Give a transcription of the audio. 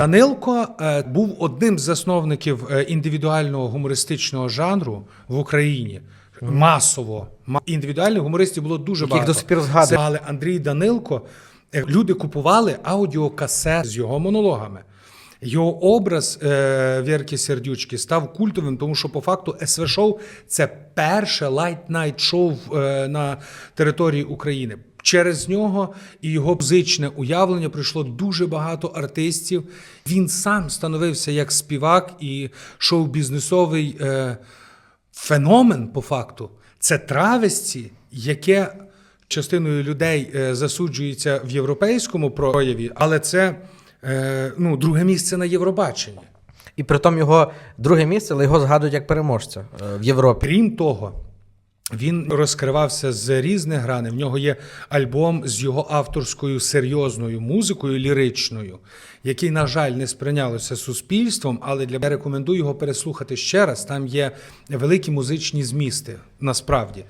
Данилко е, був одним з засновників е, індивідуального гумористичного жанру в Україні. Масово Ма- індивідуальних гумористів було дуже Яких багато. до сих пір Але Андрій Данилко, е, люди купували аудіокасет з його монологами. Його образ е, Вірки Сердючки став культовим, тому що по факту СВ шоу це перше лайт-найт шоу е, на території України. Через нього і його музичне уявлення прийшло дуже багато артистів. Він сам становився як співак і шоу-бізнесовий е, феномен по факту. Це травесті, яке частиною людей е, засуджується в європейському прояві, але це е, ну, друге місце на Євробаченні. І при тому його друге місце, але його згадують як переможця е, в Європі. Крім того, він розкривався з різних граней. В нього є альбом з його авторською серйозною музикою, ліричною, який, на жаль, не сприйнялося суспільством, але для я рекомендую його переслухати ще раз. Там є великі музичні змісти насправді.